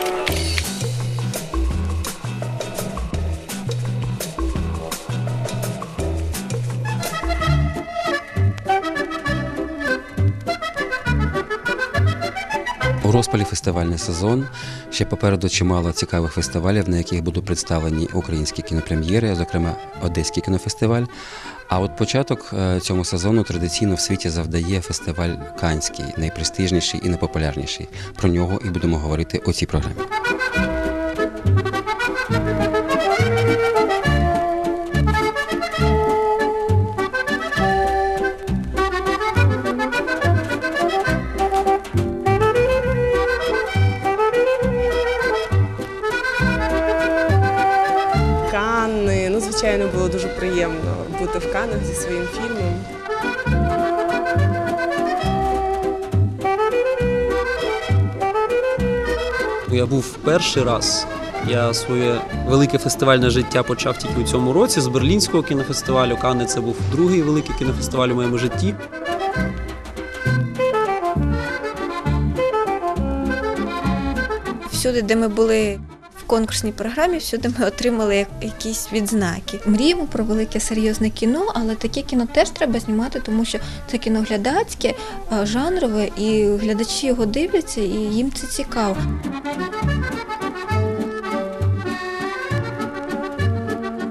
У розпалі фестивальний сезон. Ще попереду чимало цікавих фестивалів, на яких будуть представлені українські кінопрем'єри, зокрема Одеський кінофестиваль. А от початок е, цьому сезону традиційно в світі завдає фестиваль Канський, найпрестижніший і найпопулярніший. Про нього і будемо говорити у цій програмі. Звичайно, було дуже приємно бути в Каннах зі своїм фільмом. Я був перший раз. Я своє велике фестивальне життя почав тільки у цьому році з Берлінського кінофестивалю. Канни це був другий великий кінофестиваль у моєму житті. Всюди, де ми були конкурсній програмі, всюди ми отримали як- якісь відзнаки. Мріємо про велике серйозне кіно, але таке кіно теж треба знімати, тому що це кіно глядацьке, жанрове, і глядачі його дивляться, і їм це цікаво.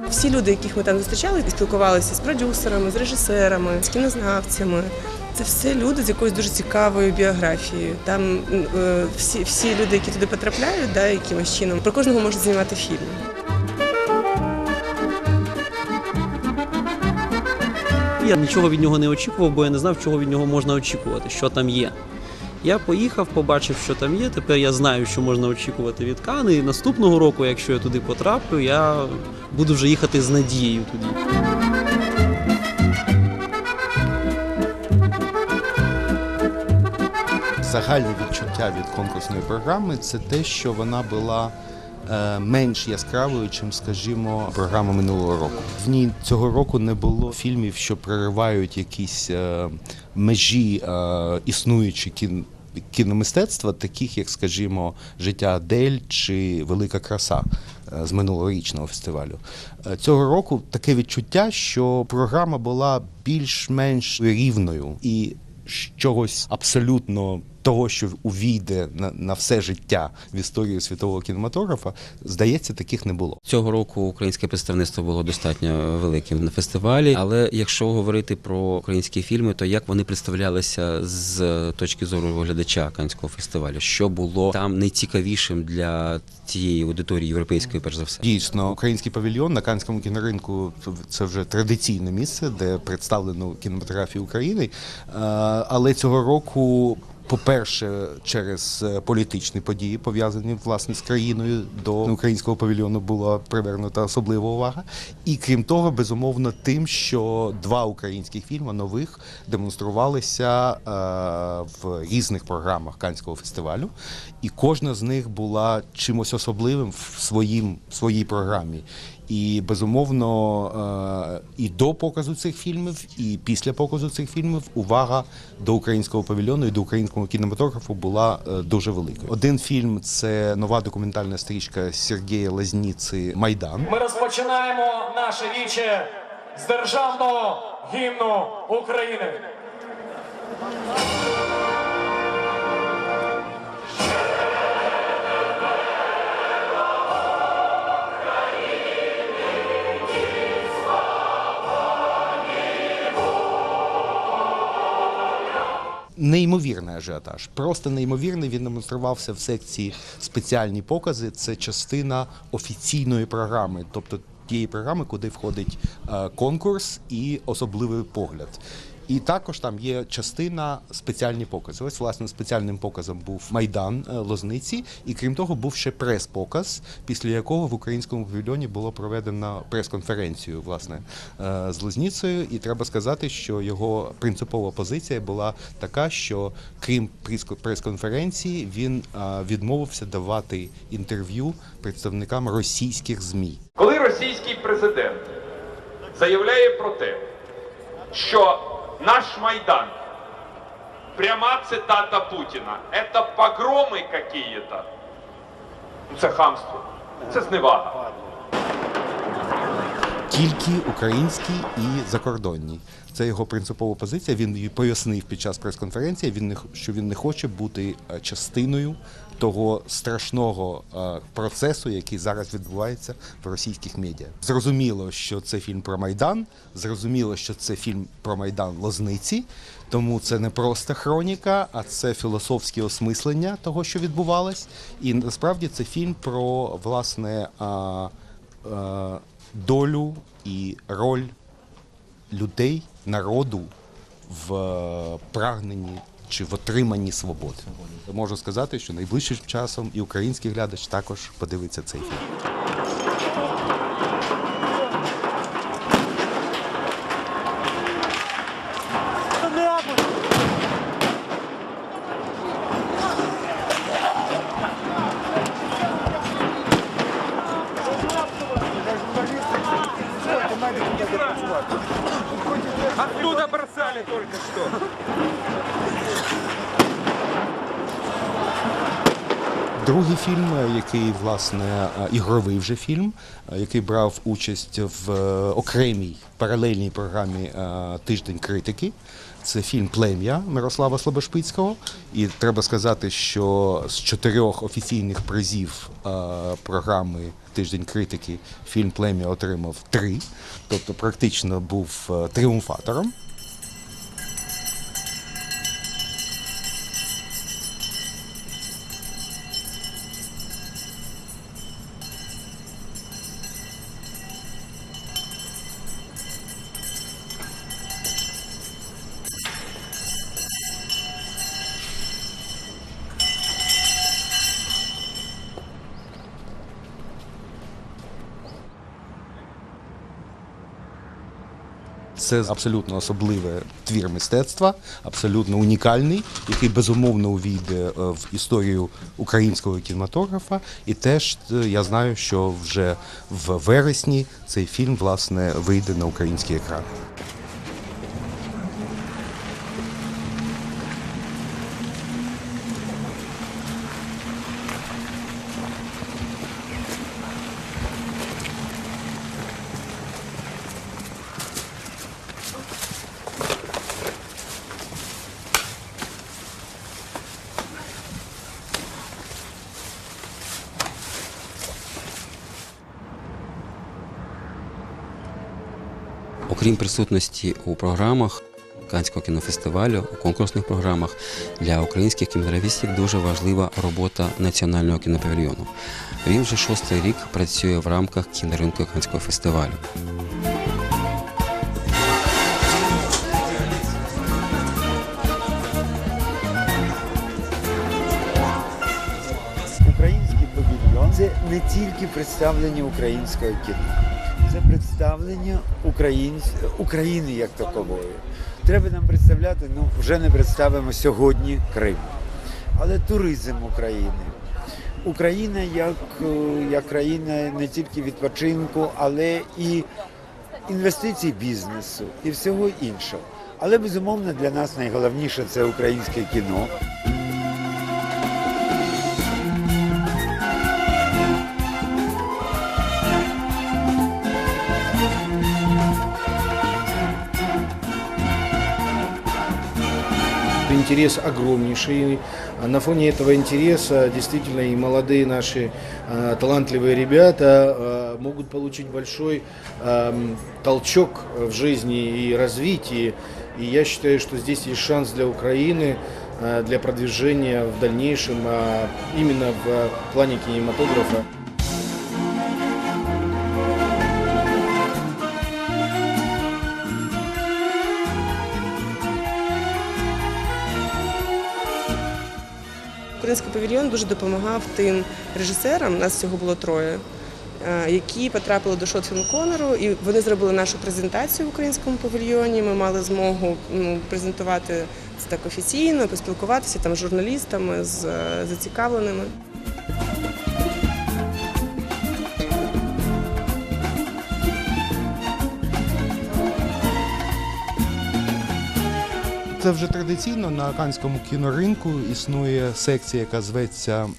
Всі люди, яких ми там зустрічали, спілкувалися з продюсерами, з режисерами, з кінознавцями. Це все люди з якоюсь дуже цікавою біографією. Там е, всі, всі люди, які туди потрапляють, да, якимось чином, про кожного можуть знімати фільм. Я нічого від нього не очікував, бо я не знав, чого від нього можна очікувати, що там є. Я поїхав, побачив, що там є. Тепер я знаю, що можна очікувати від Кани. І наступного року, якщо я туди потраплю, я буду вже їхати з надією туди. Загальне відчуття від конкурсної програми це те, що вона була е, менш яскравою, чим, скажімо, програма минулого року. В ній цього року не було фільмів, що проривають якісь е, межі е, існуючі кін. Кіномистецтва, таких як, скажімо, життя Адель чи Велика краса е, з минулорічного фестивалю. Цього року таке відчуття, що програма була більш-менш рівною і чогось абсолютно того, що увійде на, на все життя в історію світового кінематографа, здається, таких не було. Цього року українське представництво було достатньо великим на фестивалі. Але якщо говорити про українські фільми, то як вони представлялися з точки зору глядача Канського фестивалю? Що було там найцікавішим для тієї аудиторії європейської, перш за все? Дійсно, український павільйон на Канському кіноринку це вже традиційне місце, де представлено кінематографію України. Е, Але цього року. По-перше, через е, політичні події, пов'язані власне з країною, до українського павільйону була привернута особлива увага. І крім того, безумовно, тим, що два українських фільми нових демонструвалися е, в різних програмах Канського фестивалю, і кожна з них була чимось особливим в своїм в своїй програмі. І безумовно, е, і до показу цих фільмів, і після показу цих фільмів увага до українського павільйону і до українського кінематографу була е, дуже великою. Один фільм це нова документальна стрічка Сергія Лазніци Майдан. Ми розпочинаємо наше віче з державного гімну України. Неймовірний ажіотаж, просто неймовірний. Він демонструвався в секції спеціальні покази. Це частина офіційної програми, тобто тієї програми, куди входить е, конкурс і особливий погляд. І також там є частина спеціальні покази. Ось власне спеціальним показом був майдан е, Лозниці, і крім того, був ще прес-показ, після якого в українському павільйоні було проведено прес-конференцію власне е, з Лозницею. І треба сказати, що його принципова позиція була така, що крім прес- прес-конференції, він е, відмовився давати інтерв'ю представникам російських змі. Коли російський президент заявляє про те, що наш Майдан, пряма цитата Путіна, это погроми какие-то, Це хамство, це зневага. тільки українські і закордонні. Це його принципова позиція. Він її пояснив під час прес-конференції. Він не що він не хоче бути е, частиною того страшного е, процесу, який зараз відбувається в російських медіа. Зрозуміло, що це фільм про майдан. Зрозуміло, що це фільм про майдан Лозниці. Тому це не просто хроніка, а це філософське осмислення того, що відбувалось. І насправді це фільм про власне. е, долю і роль людей, народу в е, прагненні чи в отриманні свободи. Можу сказати, що найближчим часом і український глядач також подивиться цей фільм. Власне е, ігровий вже фільм, е, який брав участь в е, окремій паралельній програмі Тиждень критики. Це фільм Плем'я Мирослава Слобошпицького. І треба сказати, що з чотирьох офіційних призів програми Тиждень критики фільм Плем'я отримав три, тобто практично був тріумфатором. Це абсолютно особливий твір мистецтва, абсолютно унікальний, який безумовно увійде е, в історію українського кінематографа. І теж е, я знаю, що вже в вересні цей фільм власне вийде на український екран. Окрім присутності у програмах Канського кінофестивалю, у конкурсних програмах для українських кінематографістів дуже важлива робота національного кінопавільйону. Він вже шостий рік працює в рамках кіноринку Канського фестивалю. Український павільйон це не тільки представлення українського кіно, це представлення українсь... України як такової. Треба нам представляти, ну вже не представимо сьогодні Крим, але туризм України. Україна як, е, як країна не тільки відпочинку, але і інвестицій бізнесу і всього іншого. Але безумовно для нас найголовніше це українське кіно. Интерес огромнейший. А На фоне этого интереса действительно и молодые наши э, талантливые ребята э, могут получить большой толчок в жизни и развитии. И я считаю, что здесь есть шанс для Украины для продвижения в дальнейшем а, именно в плане кинематографа. Український павільйон дуже допомагав тим режисерам, нас всього було троє, е, які потрапили до Шотфілм Конору, і вони зробили нашу презентацію в українському павільйоні. Ми мали змогу ну, презентувати це так офіційно, поспілкуватися там з журналістами, з е, зацікавленими. Це вже традиційно на канському кіноринку існує секція, яка зветься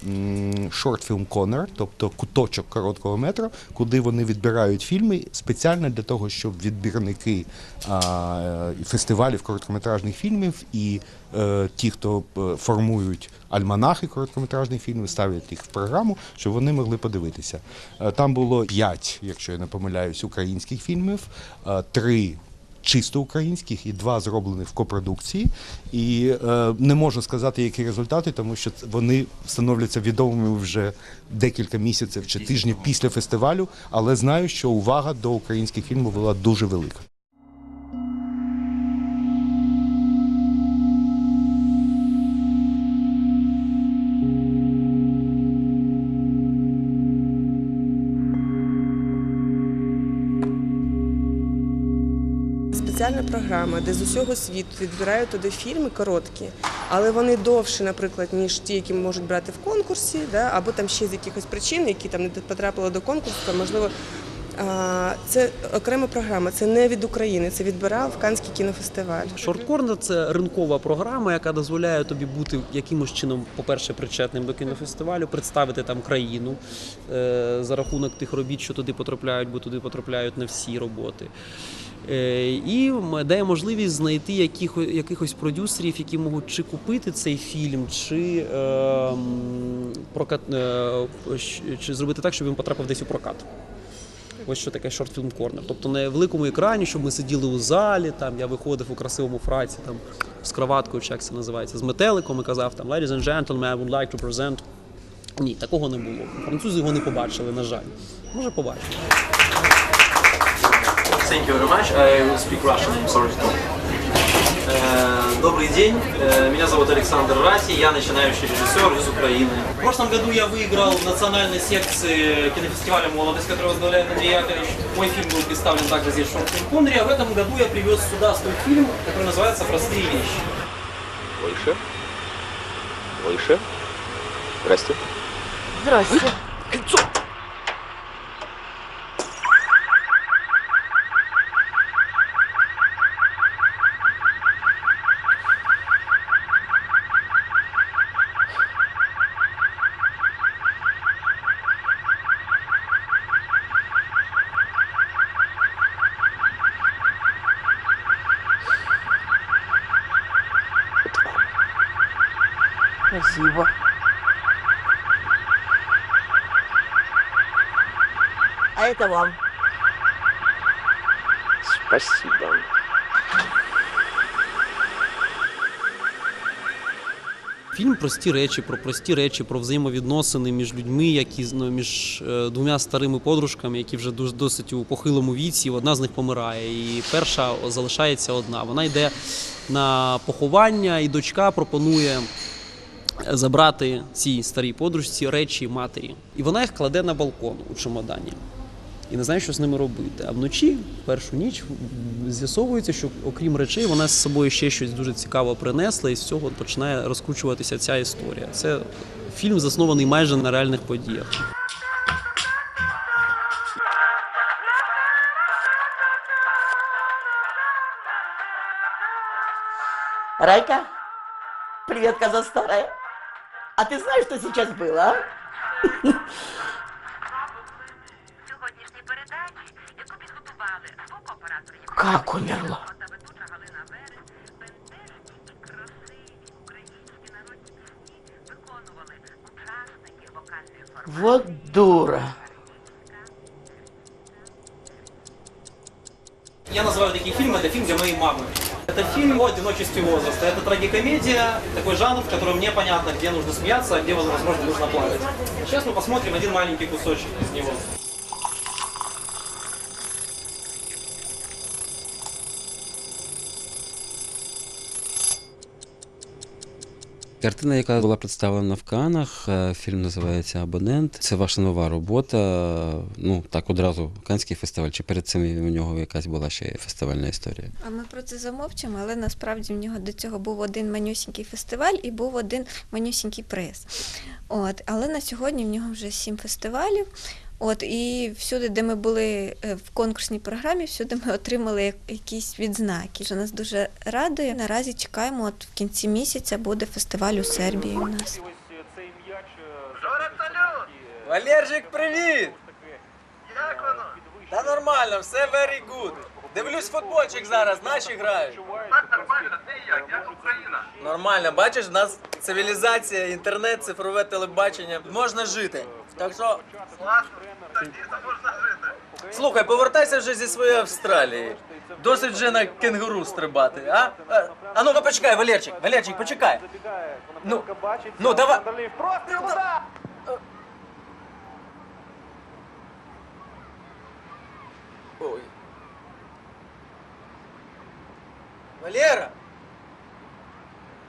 Short Film Corner, тобто куточок короткого метру, куди вони відбирають фільми спеціально для того, щоб відбірники а, фестивалів короткометражних фільмів і е, ті, хто е, формують альманахи короткометражних фільмів, ставлять їх в програму, щоб вони могли подивитися. Е, Там було п'ять, якщо я не помиляюсь, українських фільмів, е, три чисто українських і два зроблених в копродукції. І е, не можу сказати, які результати, тому що вони становляться відомими вже декілька місяців чи тижнів після фестивалю, але знаю, що увага до українських фільмів була дуже велика. Спеціальна програма, де з усього світу відбирають туди фільми короткі, але вони довші, наприклад, ніж ті, які можуть брати в конкурсі, да, або там ще з якихось причин, які там не потрапили до конкурсу, там, можливо. Це окрема програма, це не від України, це відбирав Канський кінофестиваль. Шорткорнер це ринкова програма, яка дозволяє тобі бути якимось чином, по-перше, причетним до кінофестивалю, представити там країну е, за рахунок тих робіт, що туди потрапляють, бо туди потрапляють не всі роботи. Е, і дає можливість знайти яких, якихось продюсерів, які можуть чи купити цей фільм, чи, е, прокат, е, чи зробити так, щоб він потрапив десь у прокат. Ось що таке шортфільм корнер. Тобто на великому екрані, щоб ми сиділи у залі, там я виходив у красивому фраці, там з кроваткою, чи як це називається, з метеликом і казав там Ladies and gentlemen, I would like to present. Ні, такого не було. Французи його не побачили, на жаль. Може, побачили. Thank you very much. I will speak Russian. I'm sorry. Э, Добрый день, Э, меня зовут Александр Рати, я начинающий режиссер из Украины. В прошлом году я выиграл в национальной секции кинофестиваля «Молодость», который возглавляет Андрей Яковлевич. Мой фильм был представлен также здесь в Шорт Конре, а в этом году я привез сюда свой фильм, который называется «Простые вещи». Выше. Выше. Здрасте. Здрасте. Спасибо. А это вам. Спасибо. Фільм прості речі, про прості речі, про взаємовідносини між людьми, які ну, між е, двома старими подружками, які вже дуже досить у похилому віці. Одна з них помирає, і перша залишається одна. Вона йде на поховання, і дочка пропонує забрати цій старій подружці речі матері. І вона їх кладе на балкон у чемодані. І не знає, що з ними робити. А вночі, першу ніч, з'ясовується, що окрім речей, вона з собою ще щось дуже цікаве принесла, і з цього починає розкручуватися ця історія. Це фільм заснований майже на реальних подіях. Райка, привет, коза старая. А ты знаешь, что сейчас было, а? сьогоднішній передачі, яку підготували звукооператор Как умерла? ведуча Галина Верес, бентежні і красиві українські народні пісні виконували учасники вокальної формації. Вот дура. Я называю такие фильмы, это фильм для моей мамы. Это фильм о одиночестве возраста. Это трагикомедия, такой жанр, в котором мне понятно, где нужно смеяться, а где, возможно, нужно плакать. Сейчас мы посмотрим один маленький кусочек из него. Картина, яка була представлена в Канах, е, фільм називається Абонент. Це ваша нова робота. Ну так одразу Канський фестиваль. Чи перед цим у нього якась була ще фестивальна історія? А ми про це замовчимо, але насправді в нього до цього був один манюсінький фестиваль і був один манюсінький приз. От, але на сьогодні в нього вже сім фестивалів. От і всюди, де ми були е, в конкурсній програмі, всюди ми отримали якісь відзнаки. Що нас дуже радує. Наразі чекаємо. От в кінці місяця буде фестиваль у Сербії. У нас. Валерчик, привіт! Як воно? Та нормально, все very good. Дивлюсь футбольчик зараз, наші грають. Так, нормально, ти як? Як Україна? Нормально, бачиш, в нас цивілізація, інтернет, цифрове телебачення. Можна жити. Так що. Класно, так дійсно можна жити. Слухай, повертайся вже зі своєї Австралії. Досить вже на кенгуру стрибати, а? А, а ну-ка почекай, Валерчик, Валерчик, почекай. Ну, ну давай. Простріл удар! Ой. Валера!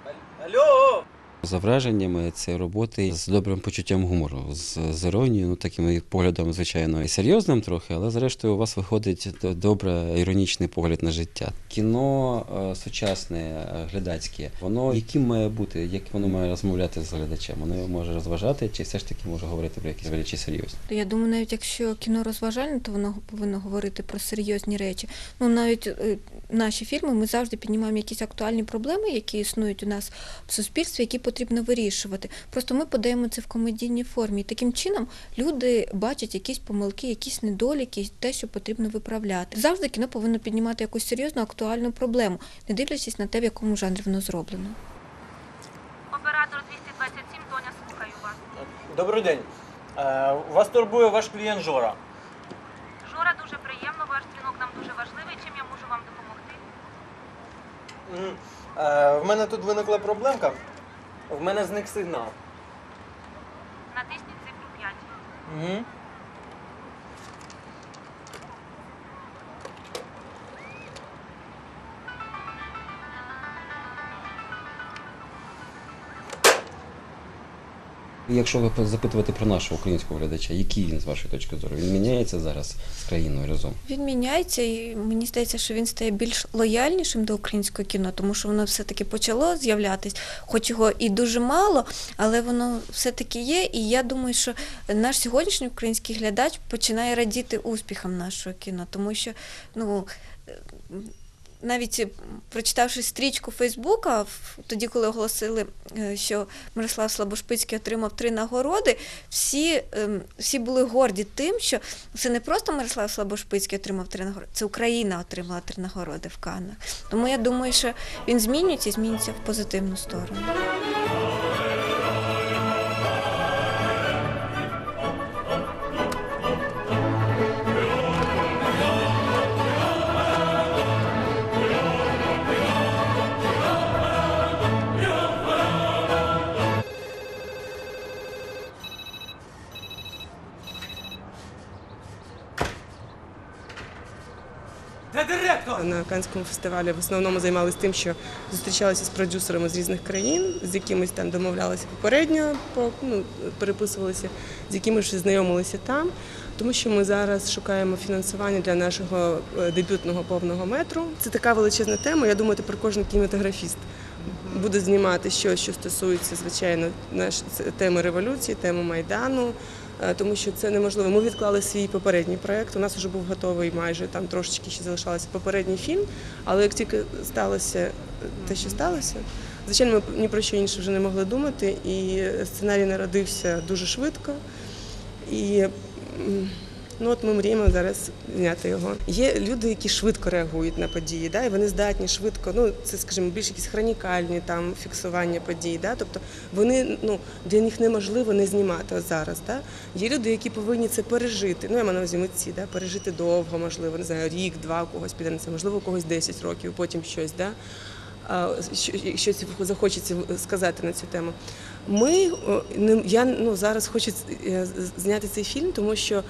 Ал- Алло! За враженнями це роботи з добрим почуттям гумору, з, з іронією, ну таким поглядом, звичайно, і серйозним трохи, але зрештою у вас виходить добре іронічний погляд на життя. Кіно е, сучасне, е, глядацьке, воно яким має бути, як воно має розмовляти з глядачем? Воно його може розважати, чи все ж таки може говорити про якісь величі серйозні? Я думаю, навіть якщо кіно розважальне, то воно повинно говорити про серйозні речі. Ну навіть е, наші фільми ми завжди піднімаємо якісь актуальні проблеми, які існують у нас в суспільстві, які потрібно вирішувати. Просто ми подаємо це в комедійній формі. І таким чином люди бачать якісь помилки, якісь недоліки, те, що потрібно виправляти. Завжди кіно повинно піднімати якусь серйозну актуальну проблему, не дивлячись на те, в якому жанрі воно зроблено. Оператор 227, Тоня, слухаю вас. Добрий день. Е, Вас турбує ваш клієнт Жора. Жора, дуже приємно, ваш дзвінок нам дуже важливий. Чим я можу вам допомогти? Мгм. Е, В мене тут виникла проблемка. В мене зник сигнал. Натисніть цифру 5. Угу. Якщо ви запитувати про нашого українського глядача, який він з вашої точки зору? Він міняється зараз з країною разом? Він міняється, і мені здається, що він стає більш лояльнішим до українського кіно, тому що воно все-таки почало з'являтись, хоч його і дуже мало, але воно все-таки є. І я думаю, що наш сьогоднішній український глядач починає радіти успіхам нашого кіно, тому що ну. Навіть е, прочитавши стрічку Фейсбука, тоді, коли оголосили, е, що Мирослав Слабошпицький отримав три нагороди, всі, ем, всі були горді тим, що це не просто Мирослав Слабошпицький отримав три нагороди, це Україна отримала три нагороди в Каннах. Тому я думаю, що він змінюється і зміниться в позитивну сторону. Канському фестивалі в основному займалися тим, що зустрічалися з продюсерами з різних країн, з якимись там домовлялися попередньо, ну, переписувалися, з якими ж знайомилися там. Тому що ми зараз шукаємо фінансування для нашого е, дебютного повного метру. Це така величезна тема. Я думаю, тепер кожен кінематографіст буде знімати щось, що стосується, звичайно, наш теми революції, теми Майдану. Е, Тому що це неможливо. Ми відклали свій попередній проект. У нас вже був готовий майже там трошечки ще залишалося попередній фільм. Але як тільки сталося е, те, що сталося, звичайно, ми ні про що інше вже не могли думати. І сценарій народився дуже швидко. І ну от ми мріємо зараз зняти його. Є люди, які швидко реагують на події, да, і вони здатні швидко. Ну це, скажімо, більш якісь хронікальні там фіксування подій. Да, тобто вони ну для них неможливо не знімати зараз. Да. Є люди, які повинні це пережити. Ну я маю на увазі митці, да, пережити довго, можливо, не знаю, рік, два у когось піде на це, можливо, у когось 10 років, потім щось. Да. Щось захочеться сказати на цю тему. Ми я ну зараз хочу е, зняти цей фільм, тому що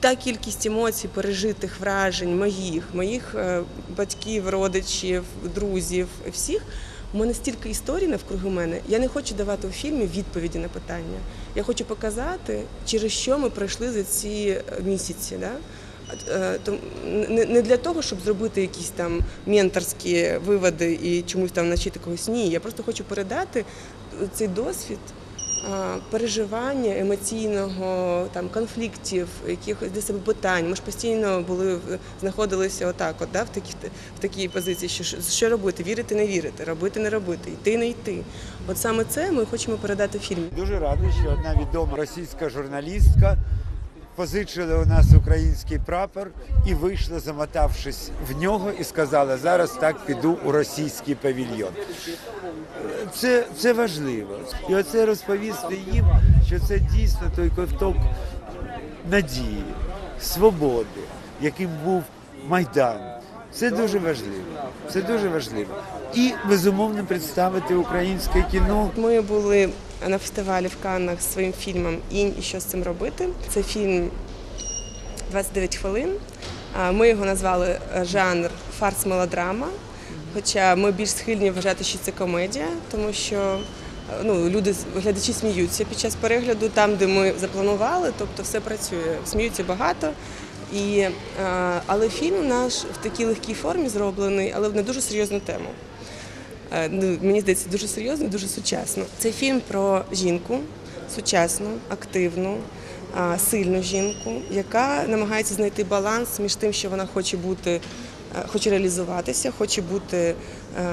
та кількість емоцій, пережитих вражень моїх, моїх е, батьків, родичів, друзів, всіх. У мене стільки історій навкруги мене. Я не хочу давати у фільмі відповіді на питання. Я хочу показати, через що ми пройшли за ці е, місяці. Да? Е, Не для того, щоб зробити якісь там менторські виводи і чомусь там навчити когось. Ні, я просто хочу передати цей досвід переживання емоційного там конфліктів, якихось для себе питань. Ми ж постійно були знаходилися отак, от да, в такій в такій позиції, що- що робити, вірити, не вірити, робити, не робити, йти, не йти. От саме це ми хочемо передати в фільмі. Дуже радий, що одна відома російська журналістка позичила у нас український прапор і вийшла, замотавшись в нього, і сказала: зараз так піду у російський павільйон. Це, це важливо. І оце розповісти їм, що це дійсно той ковток надії, свободи, яким був Майдан. Це дуже важливо. Це дуже важливо. І безумовно представити українське кіно. Ми були на фестивалі в Каннах з своїм фільмом Інь і що з цим робити. Це фільм 29 хвилин. Ми його назвали е, жанр фарс-мелодрама. Хоча ми більш схильні вважати, що це комедія, тому що е, ну, люди, глядачі сміються під час перегляду там, де ми запланували, тобто все працює. Сміються багато. І, е, але фільм наш в такій легкій формі зроблений, але на дуже серйозну тему. Е, ну, мені здається, дуже серйозно, дуже сучасно. Це фільм про жінку, сучасну, активну, сильну жінку, яка намагається знайти баланс між тим, що вона хоче бути, хоче реалізуватися, хоче бути е,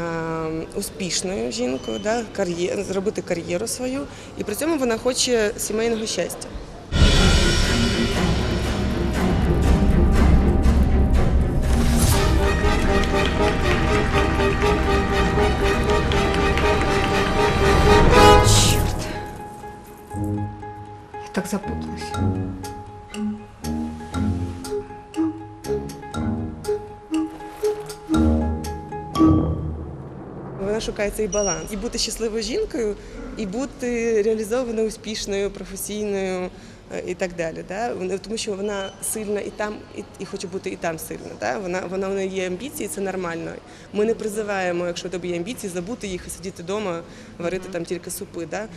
успішною жінкою, да, кар'є- зробити кар'єру свою, і при цьому вона хоче сімейного щастя. Так запуталась. Шукає цей баланс. І бути щасливою жінкою, і бути реалізованою, успішною, професійною е, і так далі. Да? Тому що вона сильна і там, і, і хоче бути і там сильна. Да? Вона, вона в неї є амбіції, це нормально. Ми не призиваємо, якщо в тебе є амбіції, забути їх і сидіти вдома, варити там тільки супи. Да?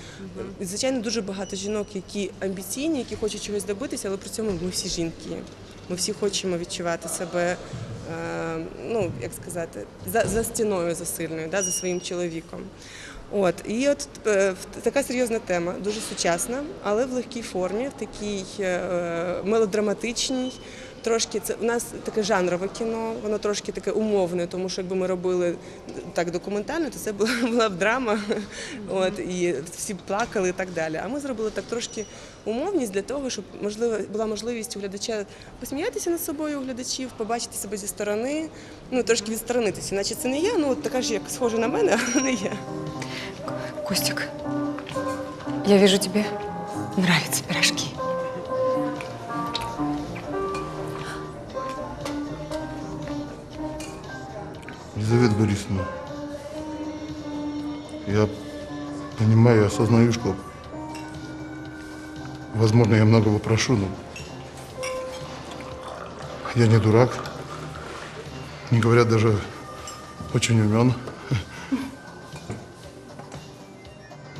І, Звичайно, дуже багато жінок, які амбіційні, які хочуть чогось добитися, але при цьому ми всі жінки. Ми всі хочемо відчувати себе, е, ну як сказати, за, за стіною засильною, да, за своїм чоловіком. От і от е, така серйозна тема, дуже сучасна, але в легкій формі, в такій е, мелодраматичній. Трошки це у нас таке жанрове кіно, воно трошки таке умовне, тому що якби ми робили так документально, то це була, була б драма, от і всі плакали і так далі. А ми зробили так трошки умовність для того, щоб можливо була можливість у глядача посміятися над собою у глядачів, побачити себе зі сторони, ну трошки відсторонитися. Наче це не я, ну така ж як схожа на мене, а не я. Костик, я вижу, тебе нравятся пирожки. Елизавета Борисовна, я понимаю осознаю, что, возможно, я многого прошу, но я не дурак, не говоря даже очень умен.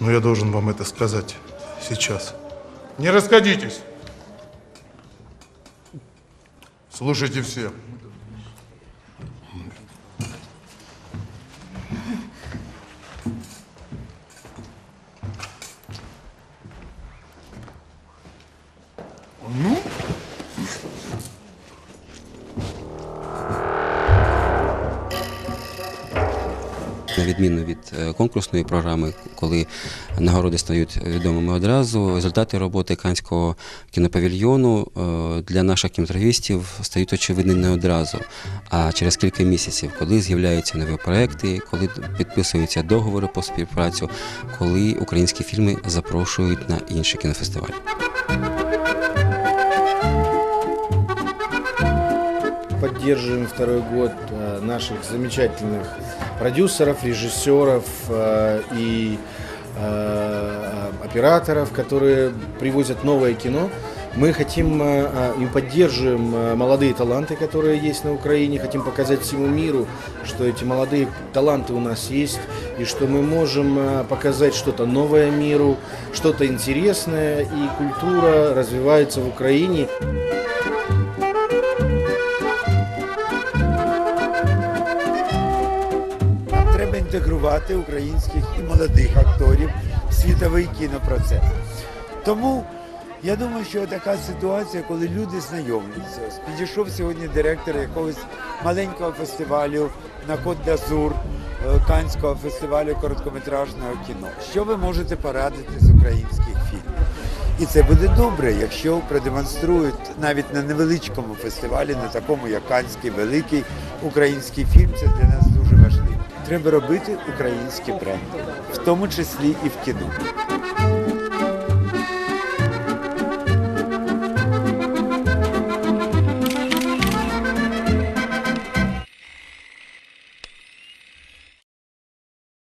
Но я должен вам это сказать сейчас. Не расходитесь. Слушайте все. Конкурсної програми, коли нагороди стають відомими одразу, результати роботи Канського кінопавільйону е, для наших кінематографістів стають очевидні не одразу, а через кілька місяців, коли з'являються нові проекти, коли підписуються договори по співпрацю, коли українські фільми запрошують на інші кінофестивалі. Поддерживаем второй год э, наших замечательных продюсеров, режиссеров э, и э, операторов, которые привозят новое кино. Мы хотим э, э, и поддерживаем э, молодые таланты, которые есть на Украине, хотим показать всему миру, что эти молодые таланты у нас есть, и что мы можем э, показать что-то новое миру, что-то интересное, и культура развивается в Украине. Інтегрувати українських і молодих акторів в світовий кінопроцес. Тому я думаю, що така ситуація, коли люди знайомляться. Підійшов сьогодні директор якогось маленького фестивалю на Кот d'Azur, е, Канського фестивалю короткометражного кіно. Що ви можете порадити з українських фільмів? І це буде добре, якщо продемонструють навіть на невеличкому фестивалі, на такому як Канський великий український фільм. Це для нас. Треба робити українські бренди, в тому числі і в кіно.